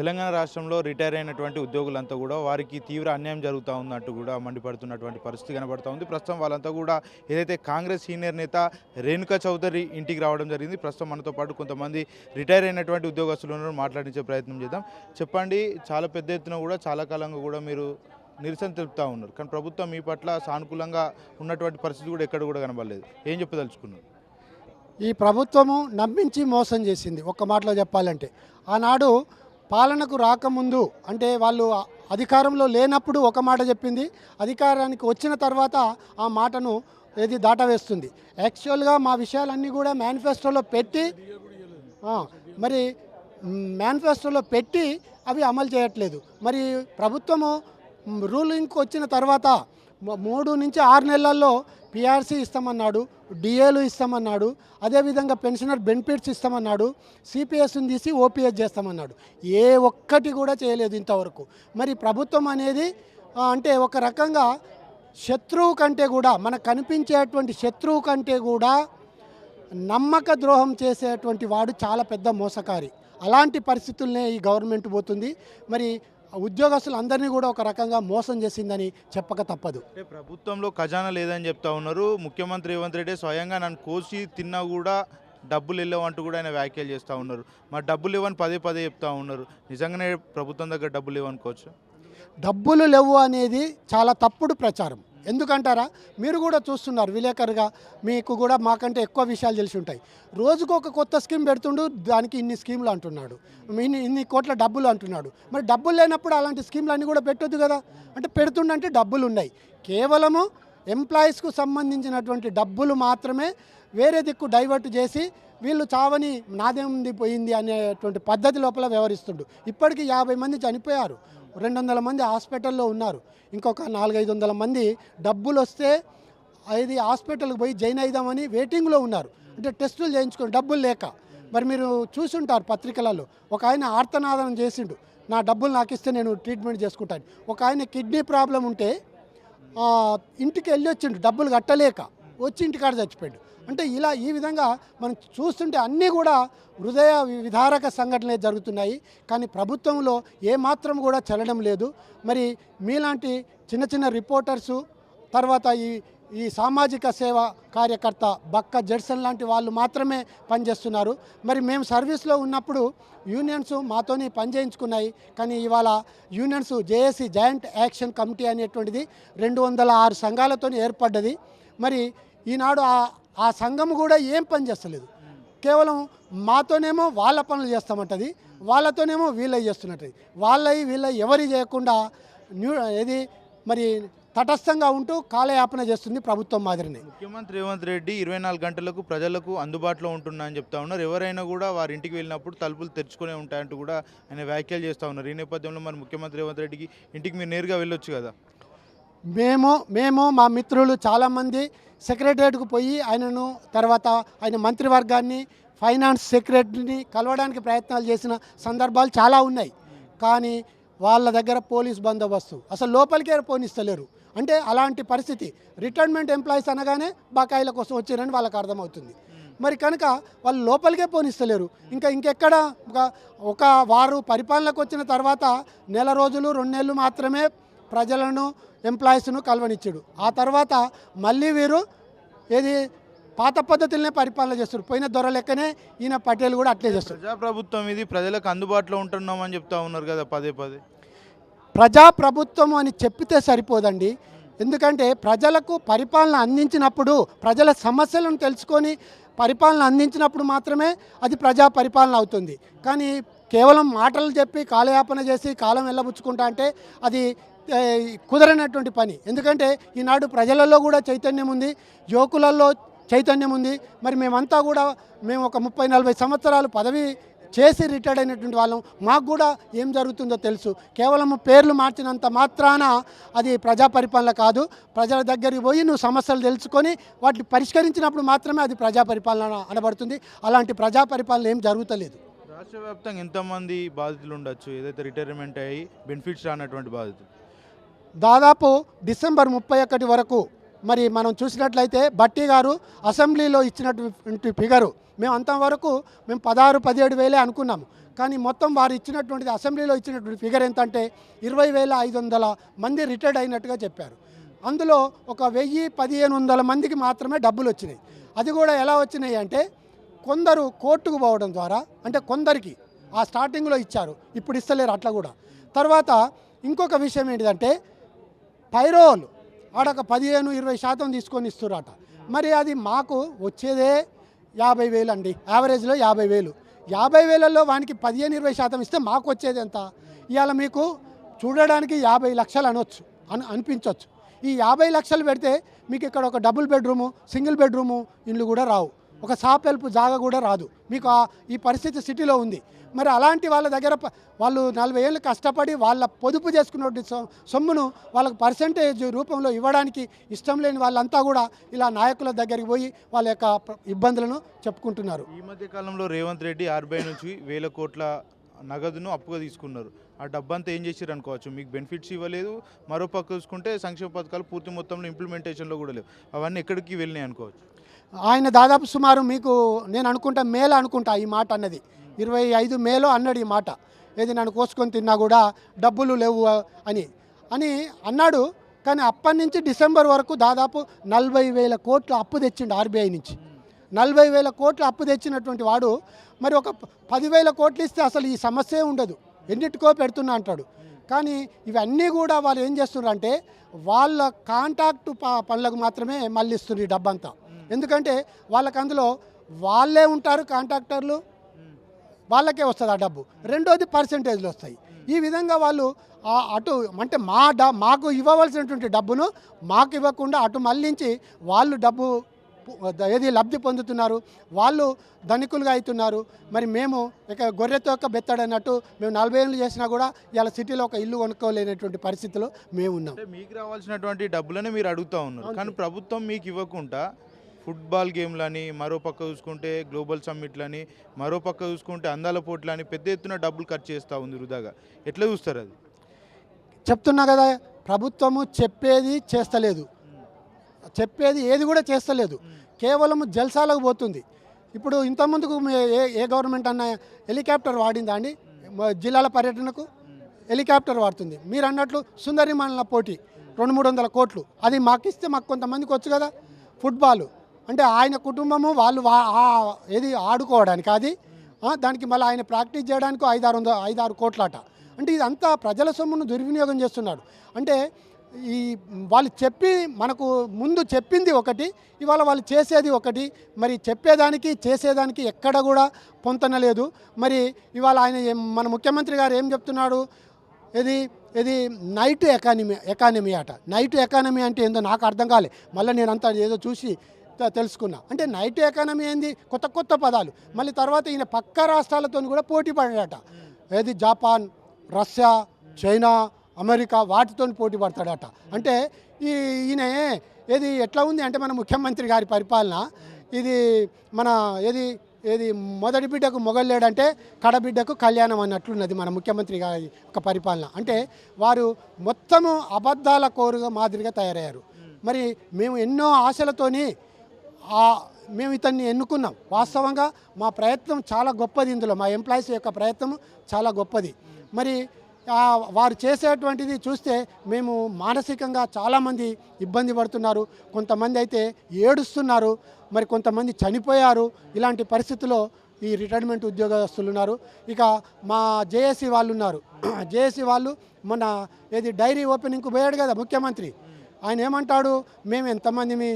తెలంగాణ రాష్ట్రంలో రిటైర్ అయినటువంటి ఉద్యోగులంతా కూడా వారికి తీవ్ర అన్యాయం జరుగుతూ ఉందంటూ కూడా మండిపడుతున్నటువంటి పరిస్థితి కనబడుతూ ఉంది. ప్రస్తుతం వాళ్ళంతా కూడా ఏదైతే కాంగ్రెస్ సీనియర్ నేత రేణుకా చౌదరి ఇంటికి రావడం జరిగింది. ప్రస్తుతం మనతో పాటు కొంతమంది రిటైర్ అయినటువంటి ఉద్యోగస్తులను మాట్లాడించే ప్రయత్నం చేద్దాం. చెప్పండి చాలా పెద్ద ఎత్తున కూడా చాలా కాలంగా కూడా మీరు నిరసన తెలుపుతూ ఉన్నారు. కానీ ప్రభుత్వం మీ పట్ల సానుకూలంగా ఉన్నటువంటి పరిస్థితి కూడా ఎక్కడ కూడా కనబడలేదు. ఏం చెప్పదలుచుకున్నారు? ఈ ప్రభుత్వము నమ్మించి మోసం చేసింది. ఒక్క మాటలో చెప్పాలంటే ఆనాడు పాలనకు రాకముందు అంటే వాళ్ళు అధికారంలో లేనప్పుడు ఒక మాట చెప్పింది. అధికారానికి వచ్చిన తర్వాత ఆ మాటను ఏది దాటవేస్తుంది. యాక్చువల్గా మా విషయాలన్నీ కూడా మేనిఫెస్టోలో పెట్టి మరి మేనిఫెస్టోలో పెట్టి అవి అమలు చేయట్లేదు. మరి ప్రభుత్వము రూలింగ్కి వచ్చిన తర్వాత మూడు నుంచి ఆరు నెలల్లో పిఆర్సీ ఇస్తామన్నాడు. డిఏలు ఇస్తామన్నాడు. అదేవిధంగా పెన్షనర్ బెనిఫిట్స్ ఇస్తామన్నాడు. సిపిఎస్ని తీసి ఓపీఎస్ చేస్తామన్నాడు. ఏ ఒక్కటి కూడా చేయలేదు ఇంతవరకు. మరి ప్రభుత్వం అనేది అంటే ఒక రకంగా శత్రువు కంటే కూడా మనకు కనిపించేటువంటి శత్రువు కంటే కూడా నమ్మక ద్రోహం చేసేటువంటి వాడు చాలా పెద్ద మోసకారి. అలాంటి పరిస్థితుల్నే ఈ గవర్నమెంట్ పోతుంది. మరి ఉద్యోగస్తులందరినీ కూడా ఒక రకంగా మోసం చేసిందని చెప్పక తప్పదు. అంటే ప్రభుత్వంలో ఖజానా లేదని చెప్తా ఉన్నారు. ముఖ్యమంత్రి రేవంత్ రెడ్డి స్వయంగా నన్ను కోసి తిన్నా కూడా డబ్బులు వెళ్ళవంటూ కూడా ఆయన వ్యాఖ్యలు చేస్తూ ఉన్నారు. మరి డబ్బులు ఇవ్వని పదే పదే చెప్తా ఉన్నారు. నిజంగానే ప్రభుత్వం దగ్గర డబ్బులు ఇవ్వనుకోవచ్చు డబ్బులు లేవు అనేది చాలా తప్పుడు ప్రచారం. ఎందుకంటారా? మీరు కూడా చూస్తున్నారు విలేకరుగా మీకు కూడా మాకంటే ఎక్కువ విషయాలు తెలిసి ఉంటాయి. రోజుకు ఒక కొత్త స్కీమ్ పెడుతుండు దానికి ఇన్ని స్కీములు అంటున్నాడు. ఇన్ని ఇన్ని కోట్ల డబ్బులు అంటున్నాడు. మరి డబ్బులు లేనప్పుడు అలాంటి స్కీమ్లు అన్నీ కూడా పెట్టొద్దు కదా? అంటే పెడుతుండంటే డబ్బులు ఉన్నాయి కేవలము ఎంప్లాయీస్కు సంబంధించినటువంటి డబ్బులు మాత్రమే వేరే దిక్కు డైవర్ట్ చేసి వీళ్ళు చావని నాదేముంది పోయింది అనేటువంటి పద్ధతి లోపల వ్యవహరిస్తుండు. ఇప్పటికీ యాభై మంది చనిపోయారు. రెండు వందల మంది హాస్పిటల్లో ఉన్నారు. ఇంకొక నాలుగైదు వందల మంది డబ్బులు వస్తే అది హాస్పిటల్కి పోయి జాయిన్ అయిదామని వెయిటింగ్లో ఉన్నారు. అంటే టెస్టులు చేయించుకొని డబ్బులు లేక. మరి మీరు చూసుంటారు పత్రికలలో. ఒక ఆయన ఆర్తనాదనం చేసిండు. నా డబ్బులు నాకు ఇస్తే నేను ట్రీట్మెంట్ చేసుకుంటాను. ఒక ఆయన కిడ్నీ ప్రాబ్లం ఉంటే ఇంటికి వెళ్ళి వచ్చిండు డబ్బులు కట్టలేక. వచ్చి ఇంటికాడ చచ్చిపోయాడు. అంటే ఇలా ఈ విధంగా మనం చూస్తుంటే అన్నీ కూడా హృదయ విధారక సంఘటనలే జరుగుతున్నాయి. కానీ ప్రభుత్వంలో ఏమాత్రం కూడా చల్లడం లేదు. మరి మీలాంటి చిన్న చిన్న రిపోర్టర్సు తర్వాత ఈ ఈ సామాజిక సేవ కార్యకర్త బక్క జడ్సన్ లాంటి వాళ్ళు మాత్రమే పనిచేస్తున్నారు. మరి మేము సర్వీస్లో ఉన్నప్పుడు యూనియన్స్ మాతోని పని చేయించుకున్నాయి కానీ ఇవాళ unions JAC joint action committee అనేటువంటిది రెండు వందల ఆరు సంఘాలతో ఏర్పడ్డది. మరి ఈనాడు ఆ ఆ సంఘం కూడా ఏం పని చేస్తలేదు. కేవలం మాతోనేమో వాళ్ళ పనులు చేస్తామంటది వాళ్ళతోనేమో వీళ్ళవి చేస్తున్నట్టు వాళ్ళవి వీళ్ళ ఎవరి చేయకుండా న్యూ ఏది మరి తటస్థంగా ఉంటూ కాలయాపన చేస్తుంది ప్రభుత్వం మాదిరిని. ముఖ్యమంత్రి రేవంత్ రెడ్డి ఇరవై నాలుగు గంటలకు ప్రజలకు అందుబాటులో ఉంటున్నా అని చెప్తా ఉన్నారు. ఎవరైనా కూడా వారి ఇంటికి వెళ్ళినప్పుడు తలుపులు తెరుచుకునే ఉంటాయంటూ కూడా ఆయన వ్యాఖ్యలు చేస్తూ ఉన్నారు. ఈ నేపథ్యంలో మరి ముఖ్యమంత్రి రేవంత్ రెడ్డికి ఇంటికి మీరు నేరుగా వెళ్ళొచ్చు కదా? మేము మేము మా మిత్రులు చాలామంది సెక్రటరియట్కు పోయి ఆయనను తర్వాత ఆయన మంత్రివర్గాన్ని ఫైనాన్స్ సెక్రటరీని కలవడానికి ప్రయత్నాలు చేసిన సందర్భాలు చాలా ఉన్నాయి. కానీ వాళ్ళ దగ్గర పోలీస్ బందోబస్తు. అసలు లోపలికే పోనిస్తలేరు. అంటే అలాంటి పరిస్థితి. రిటైర్మెంట్ ఎంప్లాయీస్ అనగానే బకాయిల కోసం వచ్చారని వాళ్ళకి అర్థమవుతుంది. మరి కనుక వాళ్ళు లోపలికే పోనిస్తలేరు. ఇంకా ఇంకెక్కడ ఒక ఒక వారు పరిపాలనకు వచ్చిన తర్వాత నెల రోజులు రెండు నెలలు మాత్రమే ప్రజలను ఎంప్లాయీస్ను కలవనిచ్చాడు. ఆ తర్వాత మళ్ళీ వీరు ఏది పాత పద్ధతులనే పరిపాలన చేస్తారు. పోయిన దొర లెక్కనే ఈయన పటేల్ కూడా అట్లే చేస్తారు. ప్రజాప్రభుత్వం ఇది ప్రజలకు అందుబాటులో ఉంటున్నామని చెప్తా ఉన్నారు కదా పదే పదే. ప్రజాప్రభుత్వం అని చెప్పితే సరిపోదండి. ఎందుకంటే ప్రజలకు పరిపాలన అందించినప్పుడు ప్రజల సమస్యలను తెలుసుకొని పరిపాలన అందించినప్పుడు మాత్రమే అది ప్రజా పరిపాలన అవుతుంది. కానీ కేవలం మాటలు చెప్పి కాలయాపన చేసి కాలం వెళ్ళబుచ్చుకుంటా అంటే అది కుదరనటువంటి పని. ఎందుకంటే ఈనాడు ప్రజలలో కూడా చైతన్యం ఉంది యువకులలో చైతన్యం ఉంది. మరి మేమంతా కూడా మేము ఒక ముప్పై నలభై సంవత్సరాలు పదవి చేసి రిటైర్డ్ అయినటువంటి వాళ్ళం. మాకు కూడా ఏం జరుగుతుందో తెలుసు. కేవలం పేర్లు మార్చినంత మాత్రాన అది ప్రజా పరిపాలన కాదు. ప్రజల దగ్గరికి పోయి నువ్వు సమస్యలు తెలుసుకొని వాటిని పరిష్కరించినప్పుడు మాత్రమే అది ప్రజా పరిపాలన అనబడుతుంది. అలాంటి ప్రజా పరిపాలన ఏం జరుగుతలేదు. రాష్ట్ర వ్యాప్తంగా ఎంతమంది బాధితులు ఉండొచ్చు? ఏదైతే రిటైర్మెంట్ అయ్యి బెనిఫిట్స్ రానటువంటి బాధితులు? దాదాపు డిసెంబర్ ముప్పై ఒకటి వరకు మరి మనం చూసినట్లయితే బట్టి గారు అసెంబ్లీలో ఇచ్చినటువంటి ఫిగరు మేము అంతవరకు మేము పదహారు పదిహేడు వేలే అనుకున్నాము. కానీ మొత్తం వారు ఇచ్చినటువంటిది అసెంబ్లీలో ఇచ్చినటువంటి ఫిగర్ ఎంతంటే ఇరవై వేల ఐదు వందల మంది రిటైర్డ్ అయినట్టుగా చెప్పారు. అందులో ఒక వెయ్యి పదిహేను వందల మందికి మాత్రమే డబ్బులు వచ్చినాయి. అది కూడా ఎలా వచ్చినాయి అంటే కొందరు కోర్టుకు పోవడం ద్వారా అంటే కొందరికి ఆ స్టార్టింగ్లో ఇచ్చారు ఇప్పుడు ఇస్తలేరు అట్లా కూడా. తర్వాత ఇంకొక విషయం ఏంటిదంటే పైరోల్. ఆడొక పదిహేను ఇరవై శాతం తీసుకొని ఇస్తురట మరి అది మాకు వచ్చేదే యాభై వేలు అండి. యావరేజ్లో యాభై వేలు. యాభై వేలలో వానికి పదిహేను ఇరవై శాతం ఇస్తే మాకు వచ్చేది ఎంత? ఇవాళ మీకు చూడడానికి యాభై లక్షలు అనొచ్చు. అని అనిపించవచ్చు ఈ యాభై లక్షలు పెడితే మీకు ఇక్కడ ఒక డబుల్ బెడ్రూము సింగిల్ బెడ్రూము ఇండ్లు కూడా రావు. ఒక సాపెల్పు జాగా కూడా రాదు. మీకు ఈ పరిస్థితి సిటీలో ఉంది. మరి అలాంటి వాళ్ళ దగ్గర వాళ్ళు నలభై ఏళ్ళు కష్టపడి వాళ్ళ పొదుపు చేసుకున్నటువంటి సొ- సొమ్మును వాళ్ళకు పర్సంటేజ్ రూపంలో ఇవ్వడానికి ఇష్టం లేని వాళ్ళంతా కూడా ఇలా నాయకుల దగ్గరికి పోయి వాళ్ళ యొక్క ఇబ్బందులను చెప్పుకుంటున్నారు. ఈ మధ్య కాలంలో రేవంత్ రెడ్డి ఆర్బీఐ నుంచి వేల కోట్ల నగదును అప్పుగా తీసుకున్నారు. ఆ డబ్బంతా ఏం చేశారు అనుకోవచ్చు? మీకు బెనిఫిట్స్ ఇవ్వలేదు. మరో పక్క చూసుకుంటే సంక్షేమ పథకాలు పూర్తి మొత్తంలో ఇంప్లిమెంటేషన్లో కూడా లేవు. అవన్నీ ఎక్కడికి వెళ్ళినాయి అనుకోవచ్చు? ఆయన దాదాపు సుమారు మీకు నేను అనుకుంటా మేల అనుకుంటా ఈ మాట అన్నది. ఇరవై ఐదు మేలో అన్నాడు ఈ మాట. ఏది నన్ను కోసుకొని తిన్నా కూడా డబ్బులు లేవు అని. అని అన్నాడు. కానీ అప్పటి నుంచి డిసెంబర్ వరకు దాదాపు నలభై వేల కోట్లు అప్పు తెచ్చిండు ఆర్బీఐ నుంచి. నలభై వేల కోట్లు అప్పు తెచ్చినటువంటి వాడు మరి ఒక పదివేల కోట్లు ఇస్తే అసలు ఈ సమస్యే ఉండదు. ఎన్నిటికో పెడుతున్నా అంటాడు. కానీ ఇవన్నీ కూడా వాళ్ళు ఏం చేస్తున్నారు అంటే వాళ్ళ కాంటాక్ట్ ప- పనులకు మాత్రమే మళ్ళీ ఇస్తున్నారు ఈ డబ్బంతా. ఎందుకంటే వాళ్ళకి అందులో వాళ్ళే ఉంటారు కాంట్రాక్టర్లు. వాళ్ళకే వస్తుంది ఆ డబ్బు. రెండోది పర్సంటేజ్లు వస్తాయి. ఈ విధంగా వాళ్ళు అటు అంటే మా డ మాకు ఇవ్వవలసినటువంటి డబ్బును మాకు ఇవ్వకుండా అటు మళ్ళించి వాళ్ళు డబ్బు ఏది లబ్ధి పొందుతున్నారు వాళ్ళు ధనికులుగా అవుతున్నారు. మరి మేము ఇక గొర్రెతో ఒక బెత్తడన్నట్టు మేము నలభై ఏళ్ళు చేసినా కూడా ఇలా సిటీలో ఒక ఇల్లు కొనుక్కోలేనటువంటి పరిస్థితిలో మేము ఉన్నాం. మీకు రావాల్సినటువంటి డబ్బులనే మీరు అడుగుతా ఉన్నారు. కానీ ప్రభుత్వం మీకు ఇవ్వకుండా ఫుట్బాల్ గేమ్లని మరో పక్క చూసుకుంటే గ్లోబల్ సమ్మిట్లని మరో పక్క చూసుకుంటే అందాల పోట్లని పెద్ద ఎత్తున డబ్బులు ఖర్చు చేస్తూ ఉంది వృధాగా. ఎట్లా చూస్తారు అది? చెప్తున్నా కదా ప్రభుత్వము చెప్పేది చేస్తలేదు. చెప్పేది ఏది కూడా చేస్తలేదు. కేవలం జల్సాలకు పోతుంది. ఇప్పుడు ఇంతకుముందుకు ఏ ఏ గవర్నమెంట్ అన్న హెలికాప్టర్ వాడిందా అండి? జిల్లాల పర్యటనకు హెలికాప్టర్ వాడుతుంది. మీరు అన్నట్లు సుందరిమన్ల పోటీ రెండు మూడు వందల కోట్లు. అది మాకు ఇస్తే మాకు కొంతమందికి వచ్చు కదా. ఫుట్బాల్. అంటే ఆయన కుటుంబము వాళ్ళు ఏది ఆడుకోవడానికి అది దానికి మళ్ళీ ఆయన ప్రాక్టీస్ చేయడానికి ఐదారు వంద ఐదారు కోట్లట. అంటే ఇదంతా ప్రజల సొమ్మును దుర్వినియోగం చేస్తున్నాడు. అంటే ఈ వాళ్ళు చెప్పి మనకు ముందు చెప్పింది ఒకటి ఇవాళ వాళ్ళు చేసేది ఒకటి మరి చెప్పేదానికి చేసేదానికి ఎక్కడ కూడా పొంతన లేదు. మరి ఇవాళ ఆయన మన ముఖ్యమంత్రి గారు ఏం చెప్తున్నాడు? ఇది ఇది నైట్ ఎకానమీ ఎకానమీ అట. నైట్ ఎకానమీ అంటే ఏందో నాకు అర్థం కాలే. మళ్ళీ నేను అంతా ఏదో చూసి తెలుసుకున్నా. అంటే నైట్ ఎకానమీ ఏంది? కొత్త కొత్త పదాలు. మళ్ళీ తర్వాత ఈయన పక్క రాష్ట్రాలతో కూడా పోటీ పడాడట ఏది? జపాన్ రష్యా చైనా అమెరికా వాటితో పోటీ పడతాడట. అంటే ఈ ఈయన ఏది? ఎట్లా ఉంది? అంటే మన ముఖ్యమంత్రి గారి పరిపాలన. ఇది మన ఏది? ఏది? మొదటి బిడ్డకు మొగలేడంటే కడబిడ్డకు కళ్యాణం అన్నట్లున్నది మన ముఖ్యమంత్రి గారి ఒక పరిపాలన. అంటే వారు మొత్తము అబద్ధాల కోరుగా మాదిరిగా తయారయ్యారు. మరి మేము ఎన్నో ఆశలతోని మేము ఇతన్ని ఎన్నుకున్నాం. వాస్తవంగా మా ప్రయత్నం చాలా గొప్పది ఇందులో. మా ఎంప్లాయీస్ యొక్క ప్రయత్నం చాలా గొప్పది. మరి వారు చేసేటువంటిది చూస్తే మేము మానసికంగా చాలామంది ఇబ్బంది పడుతున్నారు. కొంతమంది అయితే ఏడుస్తున్నారు. మరి కొంతమంది చనిపోయారు. ఇలాంటి పరిస్థితుల్లో ఈ రిటైర్మెంట్ ఉద్యోగస్తులు ఉన్నారు. ఇక మా జేఏసీ వాళ్ళు ఉన్నారు. జేఏసీ వాళ్ళు మన ఏది డైరీ ఓపెనింగ్కు పోయాడు కదా ముఖ్యమంత్రి. ఆయన ఏమంటాడు? మేము ఎంతమంది మీ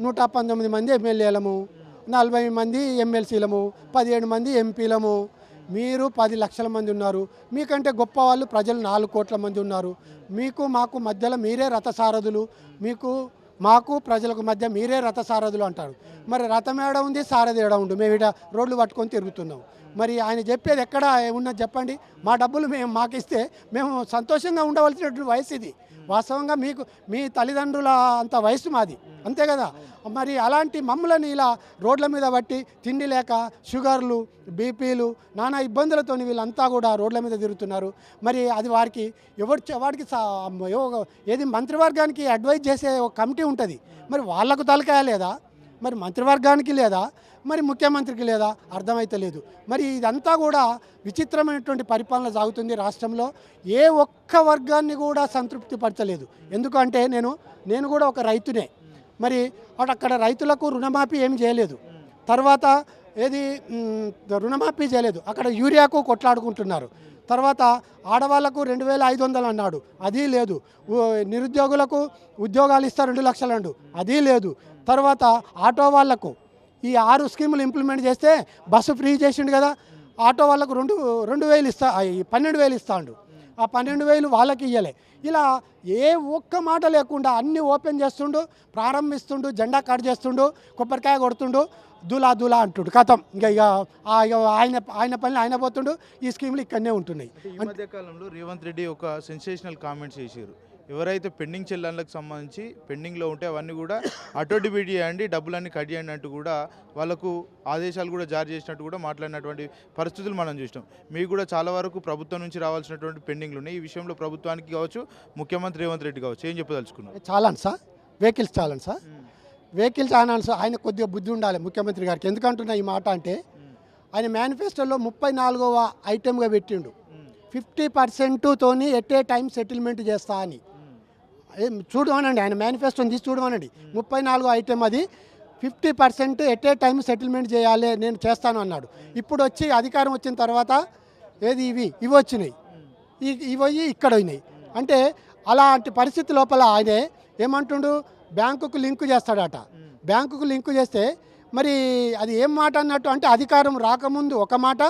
నూట పంతొమ్మిది మంది ఎమ్మెల్యేలము నలభై మంది ఎమ్మెల్సీలము పదిహేడు మంది ఎంపీలము. మీరు పది లక్షల మంది ఉన్నారు. మీకంటే గొప్ప వాళ్ళు ప్రజలు నాలుగు కోట్ల మంది ఉన్నారు. మీకు మాకు మధ్యలో మీరే రథసారథులు. మీకు మాకు ప్రజలకు మధ్య మీరే రథసారథులు అంటారు. మరి రథం ఏడ ఉంది? సారథి ఏడ ఉండు? మేము ఇట రోడ్లు పట్టుకొని తిరుగుతున్నాం. మరి ఆయన చెప్పేది ఎక్కడ ఉన్నది చెప్పండి? మా డబ్బులు మేము మాకు ఇస్తే మేము సంతోషంగా ఉండవలసినటువంటి వయసు ఇది. వాస్తవంగా మీకు మీ తల్లిదండ్రుల అంత వయసు మాది. అంతే కదా? మరి అలాంటి మమ్మల్ని ఇలా రోడ్ల మీద బట్టి తిండి లేక షుగర్లు బీపీలు నానా ఇబ్బందులతో వీళ్ళంతా కూడా రోడ్ల మీద తిరుగుతున్నారు. మరి అది వారికి ఎవరు వాడికి ఏది మంత్రివర్గానికి అడ్వైజ్ చేసే ఒక కమిటీ ఉంటుంది. మరి వాళ్ళకు తలకాయ లేదా? మరి మంత్రివర్గానికి లేదా? మరి ముఖ్యమంత్రికి లేదా? అర్థమైతే లేదు. మరి ఇదంతా కూడా విచిత్రమైనటువంటి పరిపాలన సాగుతుంది రాష్ట్రంలో. ఏ ఒక్క వర్గాన్ని కూడా సంతృప్తి పరచలేదు. ఎందుకంటే నేను నేను కూడా ఒక రైతునే. మరి అటు అక్కడ రైతులకు రుణమాఫీ ఏమి చేయలేదు. తర్వాత ఏది రుణమాఫీ చేయలేదు. అక్కడ యూరియాకు కొట్లాడుకుంటున్నారు. తర్వాత ఆడవాళ్ళకు రెండు వేల ఐదు వందలు అన్నాడు. అది లేదు. నిరుద్యోగులకు ఉద్యోగాలు ఇస్తా రెండు లక్షలు అండు అది లేదు. తర్వాత ఆటో వాళ్ళకు ఈ ఆరు స్కీములు ఇంప్లిమెంట్ చేస్తే బస్సు ఫ్రీ చేసిండు కదా. ఆటో వాళ్ళకు రెండు రెండు వేలు ఇస్తా ఈ పన్నెండు వేలు ఇస్తాండు. ఆ పన్నెండు వేలు వాళ్ళకి ఇయ్యలే. ఇలా ఏ ఒక్క మాట లేకుండా అన్నీ ఓపెన్ చేస్తుండు ప్రారంభిస్తుండు జెండా కట్ చేస్తుండు కొబ్బరికాయ కొడుతుండు దులా దులా అంటుండు. కథం. ఇంకా ఇక ఇక ఆయన ఆయన పని ఆయన పోతుండు ఈ స్కీములు ఇక్కడనే ఉంటున్నాయి. ఈ రేవంత్ రెడ్డి ఒక సెన్సేషనల్ కామెంట్స్ చేశారు. ఎవరైతే పెండింగ్ చెల్లాలకు సంబంధించి పెండింగ్లో ఉంటే అవన్నీ కూడా అటో డిబిట్ చేయండి డబ్బులన్నీ కట్ చేయండి అంటూ కూడా వాళ్ళకు ఆదేశాలు కూడా జారీ చేసినట్టు కూడా మాట్లాడినటువంటి పరిస్థితులు మనం చూసినాం. మీకు కూడా చాలా వరకు ప్రభుత్వం నుంచి రావాల్సినటువంటి పెండింగ్లు ఉన్నాయి. ఈ విషయంలో ప్రభుత్వానికి కావచ్చు ముఖ్యమంత్రి రేవంత్ రెడ్డి కావచ్చు ఏం చెప్పదలుచుకున్నారు? చాలని సార్ వెహికల్స్ చాలని సార్ వెహికల్స్ సార్ ఆయన కొద్దిగా బుద్ధి ఉండాలి ముఖ్యమంత్రి గారికి. ఎందుకంటున్నా ఈ మాట అంటే ఆయన మేనిఫెస్టోలో ముప్పై నాలుగవ ఐటెంగా పెట్టిండు. ఫిఫ్టీ పర్సెంట్తోని ఎట్ ఏ టైం సెటిల్మెంట్ చేస్తా అని. చూడమనండి ఆయన మేనిఫెస్టోని తీసి చూడమనండి. ముప్పై నాలుగో ఐటెం అది. Fifty percent at a time settlement చేయాలి నేను చేస్తాను అన్నాడు. ఇప్పుడు వచ్చి అధికారం వచ్చిన తర్వాత ఏది ఇవి? ఇవి వచ్చినాయి. ఇవి ఇక్కడ అయినాయి. అంటే అలాంటి పరిస్థితి లోపల ఆయనే ఏమంటుండు? బ్యాంకుకు లింకు చేస్తాడట. బ్యాంకుకు లింకు చేస్తే మరి అది ఏం మాట అన్నట్టు అంటే అధికారం రాకముందు ఒక మాట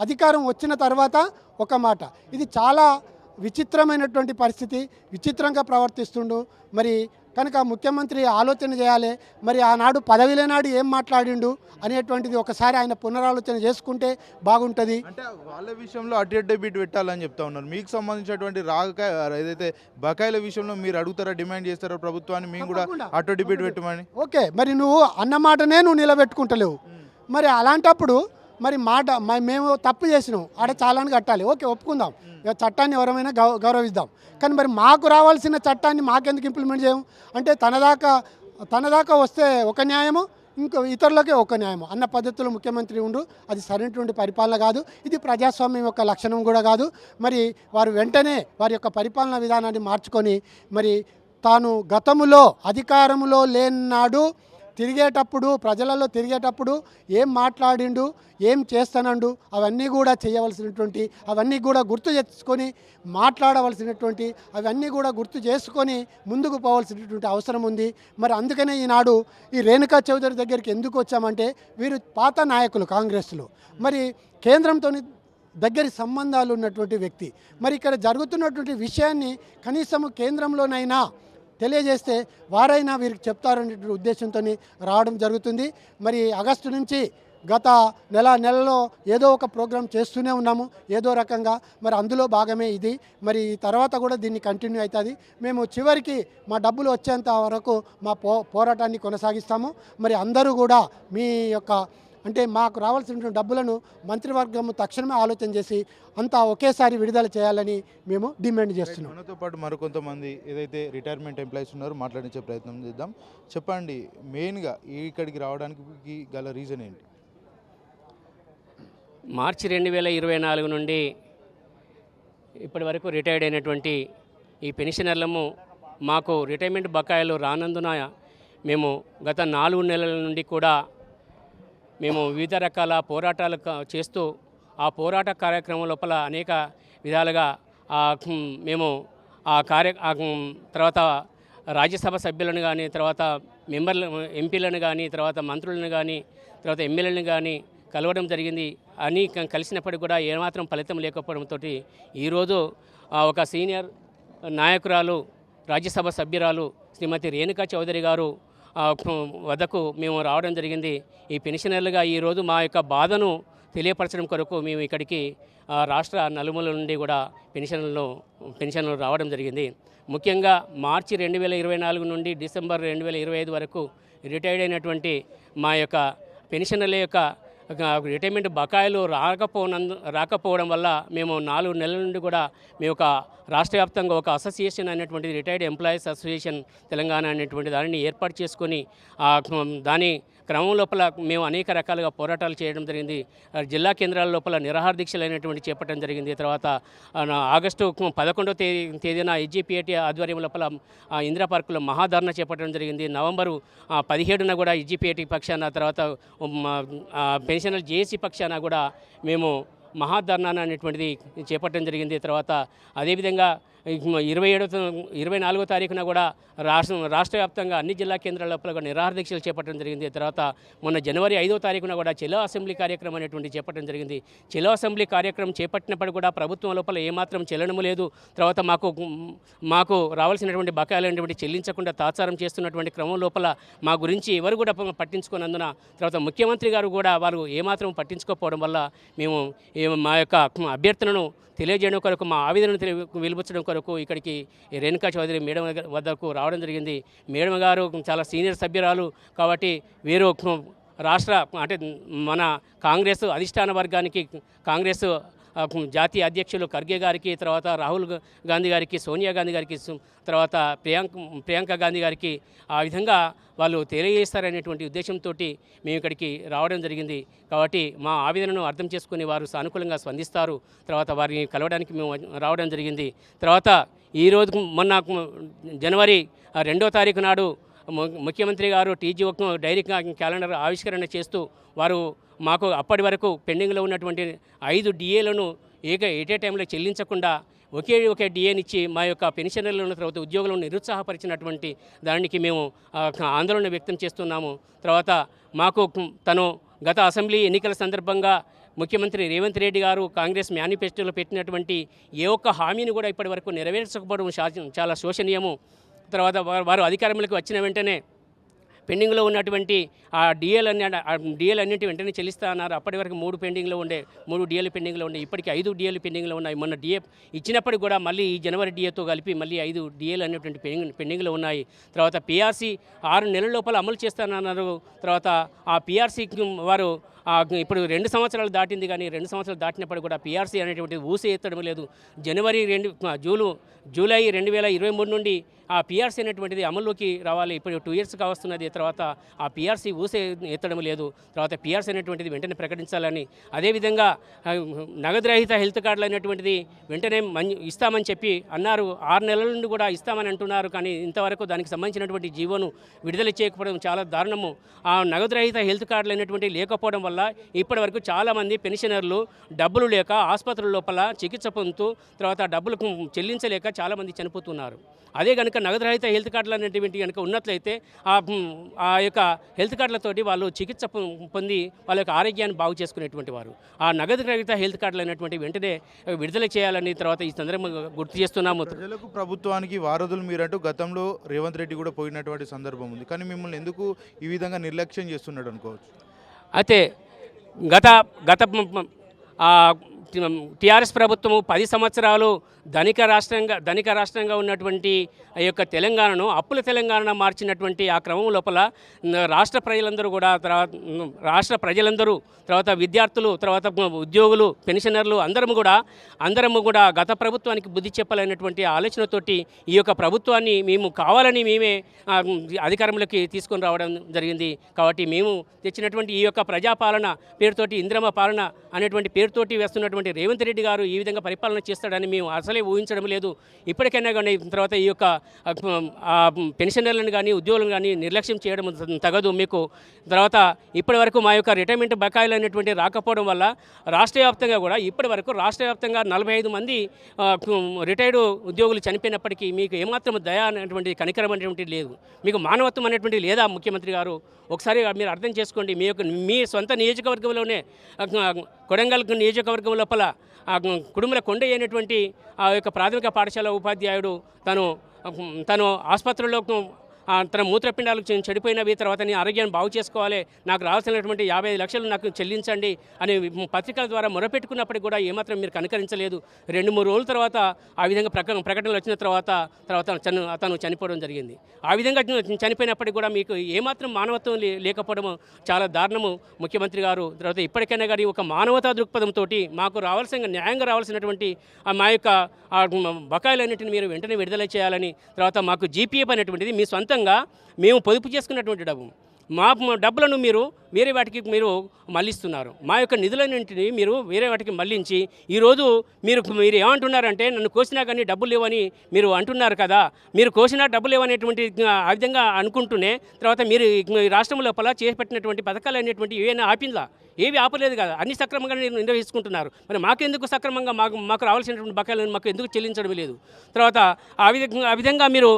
అధికారం వచ్చిన తర్వాత ఒక మాట. ఇది చాలా విచిత్రమైనటువంటి పరిస్థితి విచిత్రంగా ప్రవర్తిస్తుండు. మరి కనుక ముఖ్యమంత్రి ఆలోచన చేయాలి. మరి ఆనాడు పదవిలో నాడు ఏం మాట్లాడిండు అనేటువంటిది ఒకసారి ఆయన పునరాలోచన చేసుకుంటే బాగుంటుంది. అంటే వాళ్ళ విషయంలో అటు డెబిట్ పెట్టాలని చెప్తా ఉన్నారు. మీకు సంబంధించినటువంటి రాగకాయ ఏదైతే బకాయిల విషయంలో మీరు అడుగుతారా డిమాండ్ చేస్తారో ప్రభుత్వాన్ని? మేము కూడా. అటో డిబిట్ పెట్టమని. ఓకే మరి నువ్వు అన్నమాటనే నువ్వు నిలబెట్టుకుంటలేవు. మరి అలాంటప్పుడు మరి మాట మేము తప్పు చేసినాం. ఆడ చాలాని కట్టాలి. ఓకే ఒప్పుకుందాం. చట్టాన్ని ఎవరైనా గౌ గౌరవిద్దాం. కానీ మరి మాకు రావాల్సిన చట్టాన్ని మాకెందుకు ఇంప్లిమెంట్ చేయం అంటే తన దాకా తన దాకా వస్తే ఒక న్యాయము ఇంకో ఇతరులకే ఒక న్యాయము? అన్న పద్ధతిలో ముఖ్యమంత్రి ఉండు అది సరైనటువంటి పరిపాలన కాదు. ఇది ప్రజాస్వామ్యం యొక్క లక్షణం కూడా కాదు. మరి వారు వెంటనే వారి యొక్క పరిపాలన విధానాన్ని మార్చుకొని మరి తాను గతములో అధికారములో లేనాడు తిరిగేటప్పుడు ప్రజలలో తిరిగేటప్పుడు ఏం మాట్లాడిండు ఏం చేస్తానండు అవన్నీ కూడా చేయవలసినటువంటి అవన్నీ కూడా గుర్తు చేసుకొని మాట్లాడవలసినటువంటి అవన్నీ కూడా గుర్తు చేసుకొని ముందుకు పోవాల్సినటువంటి అవసరం ఉంది. మరి అందుకనే ఈనాడు ఈ రేణుకా చౌదరి దగ్గరికి ఎందుకు వచ్చామంటే వీరు పాత నాయకులు కాంగ్రెస్లో. మరి కేంద్రంతో దగ్గరి సంబంధాలు ఉన్నటువంటి వ్యక్తి. మరి ఇక్కడ జరుగుతున్నటువంటి విషయాన్ని కనీసము కేంద్రంలోనైనా తెలియజేస్తే వారైనా వీరికి చెప్తారనేటువంటి ఉద్దేశంతో రావడం జరుగుతుంది. మరి ఆగస్టు నుంచి గత నెల నెలలో ఏదో ఒక ప్రోగ్రాం చేస్తూనే ఉన్నాము. ఏదో రకంగా మరి అందులో భాగమే ఇది. మరి తర్వాత కూడా దీన్ని కంటిన్యూ అవుతుంది. మేము చివరికి మా డబ్బులు వచ్చేంత వరకు మా పో పోరాటాన్ని కొనసాగిస్తాము. మరి అందరూ కూడా మీ యొక్క అంటే మాకు రావాల్సినటువంటి డబ్బులను మంత్రివర్గం తక్షణమే ఆలోచన చేసి అంతా ఒకేసారి విడుదల చేయాలని మేము డిమాండ్ చేస్తున్నాం. మనతో పాటు మరికొంతమంది ఏదైతే రిటైర్మెంట్ ఎంప్లాయీస్ ఉన్నారో మాట్లాడించే ప్రయత్నం చేద్దాం. చెప్పండి మెయిన్గా ఇక్కడికి రావడానికి గల రీజన్ ఏంటి? మార్చి రెండు వేల ఇరవై నాలుగు నుండి ఇప్పటి వరకు రిటైర్డ్ అయినటువంటి ఈ పెన్షనర్లము మాకు రిటైర్మెంట్ బకాయిలు రానందున మేము గత నాలుగు నెలల నుండి కూడా మేము వివిధ రకాల పోరాటాలు చేస్తూ ఆ పోరాట కార్యక్రమం లోపల అనేక విధాలుగా మేము ఆ కార్య తర్వాత రాజ్యసభ సభ్యులను కానీ తర్వాత మెంబర్లు ఎంపీలను కానీ తర్వాత మంత్రులను కానీ తర్వాత ఎమ్మెల్యేలను కానీ కలవడం జరిగింది. అని కలిసినప్పటికీ కూడా ఏమాత్రం ఫలితం లేకపోవడంతో ఈరోజు ఒక సీనియర్ నాయకురాలు రాజ్యసభ సభ్యురాలు శ్రీమతి రేణుకా చౌదరి గారు వద్దకు మేము రావడం జరిగింది. ఈ పెన్షనర్లుగా ఈరోజు మా యొక్క బాధను తెలియపరచడం కొరకు మేము ఇక్కడికి ఆ, రాష్ట్ర నలుమూల నుండి కూడా పెన్షన్లు పెన్షన్లు రావడం జరిగింది. ముఖ్యంగా మార్చి రెండు వేల ఇరవై నాలుగు నుండి డిసెంబర్ రెండు వేల ఇరవై ఐదు వరకు రిటైర్డ్ అయినటువంటి మా యొక్క పెన్షనర్ల యొక్క రిటైర్మెంట్ బకాయిలు రాకపోనందు రాకపోవడం వల్ల మేము నాలుగు నెలల నుండి కూడా మేము ఒక రాష్ట్ర వ్యాప్తంగా ఒక అసోసియేషన్ అనేటువంటిది రిటైర్డ్ ఎంప్లాయీస్ అసోసియేషన్ తెలంగాణ అనేటువంటి దానిని ఏర్పాటు చేసుకొని దాని క్రమం లోపల మేము అనేక రకాలుగా పోరాటాలు చేయడం జరిగింది. జిల్లా కేంద్రాల లోపల నిరాహార దీక్షలు చేపట్టడం జరిగింది. తర్వాత ఆగస్టు పదకొండవ తేదీ తేదీన ఎస్జిపిఐటి ఆధ్వర్యం లోపల ఇందిరా పార్కులో మహాధరణ చేపట్టడం జరిగింది. నవంబరు పదిహేడున కూడా ఎస్జిపిఐటి పక్షాన తర్వాత ఉమ్, పెన్షనర్ జేఏసీ పక్షాన కూడా మేము మహాధర్నా అనేటువంటిది చేపట్టడం జరిగింది. తర్వాత అదేవిధంగా ఇరవై ఏడో ఇరవై నాలుగో తారీఖున కూడా రాష్ట్ర రాష్ట్ర వ్యాప్తంగా అన్ని జిల్లా కేంద్రాల లోపల కూడా నిరాహార దీక్షలు చేపట్టడం జరిగింది. తర్వాత మొన్న జనవరి ఐదో తారీఖున కూడా చెలో అసెంబ్లీ కార్యక్రమం అనేటువంటి చేపట్టడం జరిగింది. చెలో అసెంబ్లీ కార్యక్రమం చేపట్టినప్పుడు కూడా ప్రభుత్వం లోపల ఏమాత్రం చెల్లడము లేదు. తర్వాత మాకు మాకు రావాల్సినటువంటి బకాయిలైనటువంటి చెల్లించకుండా తాత్సారం చేస్తున్నటువంటి క్రమం లోపల మా గురించి ఎవరు కూడా పట్టించుకున్నందున పట్టించుకోనందున తర్వాత ముఖ్యమంత్రి గారు కూడా వారు ఏమాత్రం పట్టించుకోకపోవడం వల్ల మేము ఏ- మా యొక్క అభ్యర్థనను తెలియజేయడం కొరకు మా ఆవేదనను తెలి- వెలుబుచ్చడం కొరకు ఇక్కడికి రేణుకా చౌదరి మేడం వద్దకు రావడం జరిగింది. మేడం గారు చాలా సీనియర్ సభ్యురాలు కాబట్టి వీరు రాష్ట్ర అంటే మన కాంగ్రెస్ అధిష్టాన వర్గానికి కాంగ్రెస్ జాతీయ అధ్యక్షులు ఖర్గే గారికి తర్వాత రాహుల్ గాంధీ గారికి సోనియా గాంధీ గారికి తర్వాత ప్రియాంక ప్రియాంక గాంధీ గారికి ఆ విధంగా వాళ్ళు తెలియజేస్తారనేటువంటి ఉద్దేశంతో మేము ఇక్కడికి రావడం జరిగింది. కాబట్టి మా ఆవేదనను అర్థం చేసుకుని వారు సానుకూలంగా స్పందిస్తారు. తర్వాత వారిని కలవడానికి మేము రావడం జరిగింది. తర్వాత ఈరోజు మొన్న జనవరి రెండో తారీఖు నాడు ముఖ్యమంత్రి గారు టీజీఓ డైరీ క్యాలెండర్ ఆవిష్కరణ చేస్తూ వారు మాకు అప్పటి వరకు పెండింగ్లో ఉన్నటువంటి ఐదు డిఏలను ఏక ఏటే టైంలో చెల్లించకుండా ఒకే ఒకే డిఏనిచ్చి మా యొక్క పెన్షనర్లను తర్వాత ఉద్యోగులను నిరుత్సాహపరిచినటువంటి దానికి మేము ఆందోళన వ్యక్తం చేస్తున్నాము. తర్వాత మాకు తను గత అసెంబ్లీ ఎన్నికల సందర్భంగా ముఖ్యమంత్రి రేవంత్ రెడ్డి గారు కాంగ్రెస్ మేనిఫెస్టోలో పెట్టినటువంటి ఏ ఒక్క హామీని కూడా ఇప్పటి వరకు నెరవేర్చకపోవడం చాలా శోచనీయము తర్వాత వారు- వారు అధికారంలోకి వచ్చిన వెంటనే పెండింగ్లో ఉన్నటువంటి ఆ డిఎల్ అన్ని డిఎల్ అన్నింటి వెంటనే చెల్లిస్తా అన్నారు. అప్పటి వరకు మూడు పెండింగ్లో ఉండే మూడు డిఎల్ పెండింగ్లో ఉండే ఇప్పటికి ఐదు డిఎల్ పెండింగ్లో ఉన్నాయి. మొన్న డిఏ ఇచ్చినప్పటికి కూడా మళ్ళీ ఈ జనవరి డిఏతో కలిపి మళ్ళీ ఐదు డిఎల్ అనేటువంటి పెండింగ్ పెండింగ్లో ఉన్నాయి. తర్వాత పిఆర్సీ ఆరు నెలల లోపల అమలు చేస్తానన్నారు. తర్వాత ఆ పిఆర్సీకి వారు ఇప్పుడు రెండు సంవత్సరాలు దాటింది కానీ రెండు సంవత్సరాలు దాటినప్పుడు కూడా పిఆర్సీ అనేటువంటిది ఊసే ఎత్తడం లేదు. జనవరి రెండు జూలు జూలై రెండు వేల ఇరవై మూడు నుండి ఆ పీఆర్సీ అనేటువంటిది అమల్లోకి రావాలి. ఇప్పుడు టూ ఇయర్స్ కావస్తున్నది తర్వాత ఆ పిఆర్సీ ఊసే ఎత్తడం లేదు. తర్వాత పిఆర్సీ అనేటువంటిది వెంటనే ప్రకటించాలని. అదేవిధంగా నగదురహిత నగదు రహిత హెల్త్ కార్డులు అనేటువంటిది వెంటనే మన్ ఇస్తామని చెప్పి అన్నారు. ఆరు నెలల నుండి కూడా ఇస్తామని అంటున్నారు. కానీ ఇంతవరకు దానికి సంబంధించినటువంటి జీవోను విడుదల చేయకపోవడం చాలా దారుణము. ఆ నగదు రహిత హెల్త్ కార్డులు అనేటువంటివి లేకపోవడం వల్ల ఇప్పటి వరకు చాలామంది పెన్షనర్లు డబ్బులు లేక ఆసుపత్రుల లోపల చికిత్స పొందుతూ తర్వాత డబ్బులు చెల్లించలేక చాలామంది చనిపోతున్నారు. అదే కనుక నగదు రహిత హెల్త్ కార్డులు అనేటువంటి కనుక ఉన్నట్లయితే ఆ యొక్క హెల్త్ కార్డులతోటి వాళ్ళు చికిత్స పొంది వాళ్ళ యొక్క ఆరోగ్యాన్ని బాగు చేసుకునేటువంటి వారు. ఆ నగదు రహిత హెల్త్ కార్డులు అనేటువంటి వెంటనే విడుదల చేయాలని తర్వాత ఈ సందర్భంగా గుర్తు చేస్తున్నాము. ప్రజలకు ప్రభుత్వానికి వారధులు మీరంటూ గతంలో రేవంత్ రెడ్డి కూడా పోయినటువంటి సందర్భం ఉంది. కానీ మిమ్మల్ని ఎందుకు ఈ విధంగా నిర్లక్ష్యం చేస్తున్నాడు అనుకోవచ్చు? అయితే గత గత టీఆర్ఎస్ ప్రభుత్వము పది సంవత్సరాలు ధనిక రాష్ట్రంగా ధనిక రాష్ట్రంగా ఉన్నటువంటి ఆ యొక్క తెలంగాణను అప్పుల తెలంగాణ మార్చినటువంటి ఆ క్రమం లోపల రాష్ట్ర ప్రజలందరూ కూడా తర్వాత రాష్ట్ర ప్రజలందరూ తర్వాత విద్యార్థులు తర్వాత ఉద్యోగులు పెన్షనర్లు అందరము కూడా అందరము కూడా గత ప్రభుత్వానికి బుద్ధి చెప్పాలనేటువంటి ఆలోచనతోటి ఈ యొక్క ప్రభుత్వాన్ని మేము కావాలని మేమే అధికారంలోకి తీసుకొని రావడం జరిగింది. కాబట్టి మేము తెచ్చినటువంటి ఈ యొక్క ప్రజాపాలన పేరుతోటి ఇంద్రమ పాలన అనేటువంటి పేరుతోటి వేస్తున్నటువంటి రేవంత్ రెడ్డి గారు ఈ విధంగా పరిపాలన చేస్తాడని మేము అసలే ఊహించడం లేదు. ఇప్పటికైనా కానీ తర్వాత ఈ యొక్క పెన్షనర్లను కానీ ఉద్యోగులను కానీ నిర్లక్ష్యం చేయడం తగదు మీకు. తర్వాత ఇప్పటి వరకు మా యొక్క రిటైర్మెంట్ బకాయిలు అనేటువంటి రాకపోవడం వల్ల రాష్ట్ర వ్యాప్తంగా కూడా ఇప్పటి వరకు రాష్ట్ర వ్యాప్తంగా నలభై ఐదు మంది రిటైర్డ్ ఉద్యోగులు చనిపోయినప్పటికీ మీకు ఏమాత్రం దయ అనేటువంటి కనికరం అనేటువంటిది లేదు. మీకు మానవత్వం అనేటువంటిది లేదా ముఖ్యమంత్రి గారు? ఒకసారి మీరు అర్థం చేసుకోండి. మీ యొక్క మీ సొంత నియోజకవర్గంలోనే కొడంగల్ నియోజకవర్గంలో లోపల ఆ కుడుముల కొండ అయినటువంటి ఆ యొక్క ప్రాథమిక పాఠశాల ఉపాధ్యాయుడు తను తను ఆసుపత్రిలో తన మూత్రపిండాలు చెడిపోయినవి తర్వాత నేను ఆరోగ్యాన్ని బాగు చేసుకోవాలి. నాకు రావాల్సినటువంటి యాభై ఐదు లక్షలు నాకు చెల్లించండి అని పత్రికల ద్వారా మొరపెట్టుకున్నప్పటికీ కూడా ఏమాత్రం మీరు కనుకరించలేదు. రెండు మూడు రోజుల తర్వాత ఆ విధంగా ప్రక ప్రకటనలు వచ్చిన తర్వాత తర్వాత చను అతను చనిపోవడం జరిగింది. ఆ విధంగా చనిపోయినప్పటికీ కూడా మీకు ఏమాత్రం మానవత్వం లేకపోవడం చాలా దారుణము. ముఖ్యమంత్రి గారు తర్వాత ఇప్పటికైనా కానీ ఒక మానవతా దృక్పథంతో మాకు రావాల్సిన న్యాయంగా రావాల్సినటువంటి మా యొక్క బకాయిలు బకాయిలన్నింటిని మీరు వెంటనే విడుదల చేయాలని తర్వాత మాకు జీపీఎఫ్ అనేటువంటిది మీ సొంతంగా మేము పొదుపు చేసుకున్నటువంటి డబ్బు. మా మా డబ్బులను మీరు వేరే వాటికి మీరు మళ్ళిస్తున్నారు. మా యొక్క నిధులన్నింటిని మీరు వేరే వాటికి మళ్ళించి ఈరోజు మీరు మీరు ఏమంటున్నారంటే నన్ను కోసినా కానీ డబ్బులు లేవని మీరు అంటున్నారు కదా. మీరు కోసినా డబ్బులు లేవనేటువంటి ఆ విధంగా అనుకుంటూనే తర్వాత మీరు ఈ రాష్ట్రం లోపల చేపట్టినటువంటి పథకాలు అనేటువంటి ఏమైనా ఆపిందా? ఏవి ఆపలేదు కదా. అన్ని సక్రమంగా నేను నిర్వహించుకుంటున్నారు మరి మాకెందుకు సక్రమంగా మాకు మాకు రావాల్సినటువంటి బకాయిలను మాకు ఎందుకు చెల్లించడం లేదు? తర్వాత ఆ విధంగా ఆ విధంగా మీరు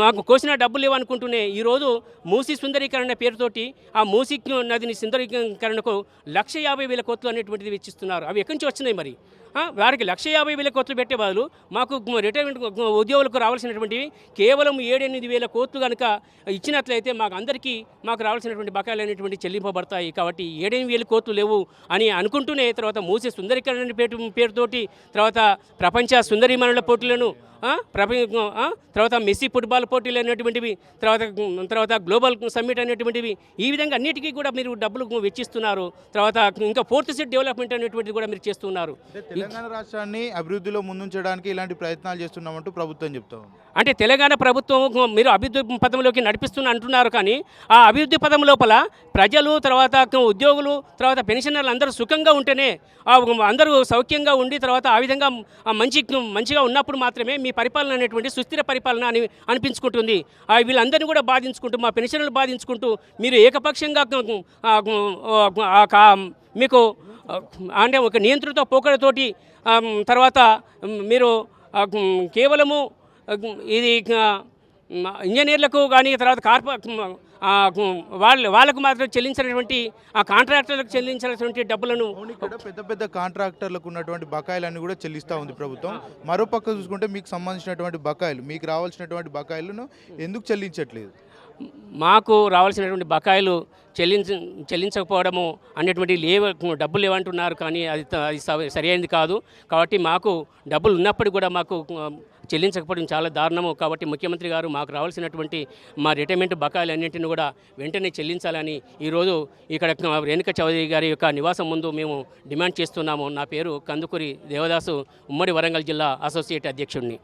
మాకు కోసిన డబ్బులు లేవనుకుంటూనే ఈరోజు మూసి సుందరీకరణ పేరుతోటి ఆ మూసి నదిని సుందరీకరణకు లక్ష యాభై వేల కోట్లు అనేటువంటిది వెచ్చిస్తున్నారు. అవి ఎక్కడి నుంచి వచ్చినాయి మరి? వారికి లక్ష యాభై వేల కోట్లు పెట్టే బదులు మాకు రిటైర్మెంట్ ఉద్యోగులకు రావాల్సినటువంటివి కేవలం ఏడెనిమిది వేల కోట్లు కనుక ఇచ్చినట్లయితే మాకు అందరికీ మాకు రావాల్సినటువంటి బకాయిలు అనేటువంటి చెల్లింపబడతాయి. కాబట్టి ఏడెనిమిది వేల కోట్లు లేవు అని అనుకుంటూనే తర్వాత మూసే సుందరీకరణ పేరు పేరుతోటి తర్వాత ప్రపంచ సుందరీమణుల పోటీలను తర్వాత మెస్సీ ఫుట్బాల్ పోటీలు అనేటువంటివి తర్వాత తర్వాత గ్లోబల్ సమ్మిట్ అనేటువంటివి ఈ విధంగా అన్నిటికీ కూడా మీరు డబ్బులు వెచ్చిస్తున్నారు. తర్వాత ఇంకా ఫోర్త్ సెట్ డెవలప్మెంట్ అనేటువంటిది కూడా మీరు చేస్తున్నారు. తెలంగాణ రాష్ట్రాన్ని అభివృద్ధిలో ముందుంచడానికి ఇలాంటి ప్రయత్నాలు చేస్తున్నామంటూ ప్రభుత్వం చెప్తా. అంటే తెలంగాణ ప్రభుత్వం మీరు అభివృద్ధి పదంలోకి నడిపిస్తున్న అంటున్నారు కానీ ఆ అభివృద్ధి పదం లోపల ప్రజలు తర్వాత ఉద్యోగులు తర్వాత పెన్షనర్లు అందరూ సుఖంగా ఉంటేనే అందరూ సౌఖ్యంగా ఉండి తర్వాత ఆ విధంగా మంచి మంచిగా ఉన్నప్పుడు మాత్రమే మీ పరిపాలన అనేటువంటి సుస్థిర పరిపాలన అని అనిపించుకుంటుంది. వీళ్ళందరినీ కూడా బాధించుకుంటూ మా పెన్షన్లు బాధించుకుంటూ మీరు ఏకపక్షంగా మీకు అంటే ఒక నియంత్రిత పోకడతోటి తర్వాత మీరు కేవలము ఇది ఇంజనీర్లకు కానీ తర్వాత కార్ప వాళ్ళు వాళ్ళ వాళ్ళకు మాత్రం చెల్లించినటువంటి ఆ కాంట్రాక్టర్లకు చెల్లించినటువంటి డబ్బులను పెద్ద పెద్ద కాంట్రాక్టర్లకు ఉన్నటువంటి బకాయిలన్నీ కూడా చెల్లిస్తూ ఉంది ప్రభుత్వం. మరోపక్క చూసుకుంటే మీకు సంబంధించినటువంటి బకాయిలు మీకు రావాల్సినటువంటి బకాయిలను ఎందుకు చెల్లించట్లేదు? మాకు రావాల్సినటువంటి బకాయిలు చెల్లించ చెల్లించకపోవడము అనేటువంటి లేవ డబ్బులు లేవంటున్నారు కానీ అది అది స- సరైనది కాదు. కాబట్టి మాకు డబ్బులు ఉన్నప్పటికీ కూడా మాకు చెల్లించకపోవడం చాలా దారుణము. కాబట్టి ముఖ్యమంత్రి గారు మాకు రావాల్సినటువంటి మా రిటైర్మెంట్ బకాయిలు అన్నింటిని కూడా వెంటనే చెల్లించాలని ఈరోజు ఇక్కడ రేణుక చౌదరి గారి యొక్క నివాసం ముందు మేము డిమాండ్ చేస్తున్నాము. నా పేరు కందుకూరి దేవదాసు ఉమ్మడి వరంగల్ జిల్లా అసోసియేట్ అధ్యక్షుడిని.